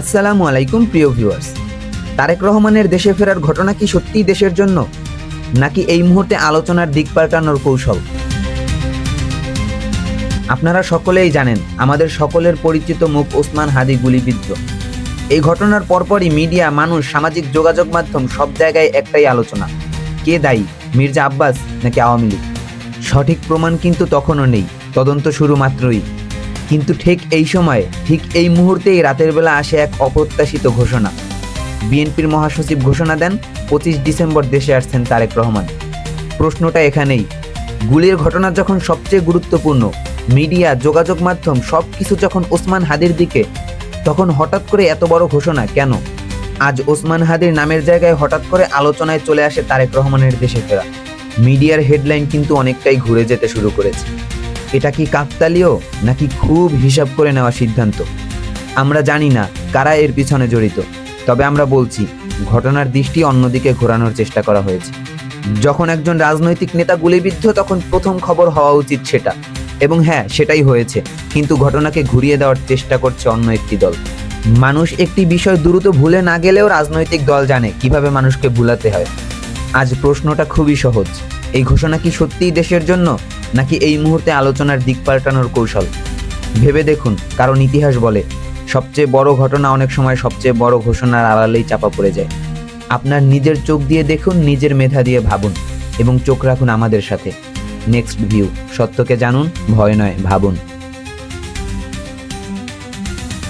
আসসালামু আলাইকুম, প্রিয় ভিউয়ার্স। তারেক রহমানের দেশে ফেরার ঘটনা কি সত্যিই দেশের জন্য, নাকি এই মুহূর্তে আলোচনার দিক পাল্টানোর কৌশল? আপনারা সকলেই জানেন, আমাদের সকলের পরিচিত মুখ ওসমান হাদি গুলিবিদ্ধ। এই ঘটনার পরপরই মিডিয়া, মানুষ, সামাজিক যোগাযোগ মাধ্যম সব জায়গায় একটাই আলোচনা। কে দায়ী, মির্জা আব্বাস নাকি আওয়ামী লীগ? সঠিক প্রমাণ কিন্তু তখনও নেই, তদন্ত শুরু মাত্রই। কিন্তু ঠিক এই সময়ে, ঠিক এই মুহূর্তেই রাতের বেলা আসে এক অপ্রত্যাশিত ঘোষণা। বিএনপির মহাসচিব ঘোষণা দেন, পঁচিশ ডিসেম্বর দেশে আসছেন তারেক রহমান। প্রশ্নটা এখানেই। গুলির ঘটনা যখন সবচেয়ে গুরুত্বপূর্ণ, মিডিয়া, যোগাযোগ মাধ্যম সব কিছু যখন ওসমান হাদির দিকে, তখন হঠাৎ করে এত বড় ঘোষণা কেন? আজ ওসমান হাদির নামের জায়গায় হঠাৎ করে আলোচনায় চলে আসে তারেক রহমানের দেশে ফেরা। মিডিয়ার হেডলাইন কিন্তু অনেকটাই ঘুরে যেতে শুরু করেছে। এটা কি কাকতালীয় নাকি খুব হিসাব করে নেওয়া সিদ্ধান্ত? আমরা জানি না কারা এর পিছনে জড়িত, তবে আমরা বলছি, ঘটনার দৃষ্টি অন্যদিকে ঘোরানোর চেষ্টা করা হয়েছে। যখন একজন রাজনৈতিক নেতা গুলিবিদ্ধ, তখন প্রথম খবর হওয়া উচিত সেটা। এবং হ্যাঁ সেটাই হয়েছে, কিন্তু ঘটনাকে ঘুরিয়ে দেওয়ার চেষ্টা করছে অন্য একটি দল। মানুষ একটি বিষয় দ্রুত ভুলে না গেলেও রাজনৈতিক দল জানে কীভাবে মানুষকে ভুলাতে হয়। আজ প্রশ্নটা খুবই সহজ। এই ঘোষণা কি সত্যিই দেশের জন্য, নাকি এই মুহূর্তে আলোচনার দিক পাল্টানোর কৌশল? ভেবে দেখুন, কারণ ইতিহাস বলে, সবচেয়ে বড় ঘটনা অনেক সময় সবচেয়ে বড় ঘোষণার আড়ালেই চাপা পড়ে যায়। আপনার নিজের চোখ দিয়ে দেখুন, নিজের মেধা দিয়ে ভাবুন, এবং চোখ রাখুন আমাদের সাথে। নেক্সট ভিউ, সত্যকে জানুন, ভয় নয়, ভাবুন।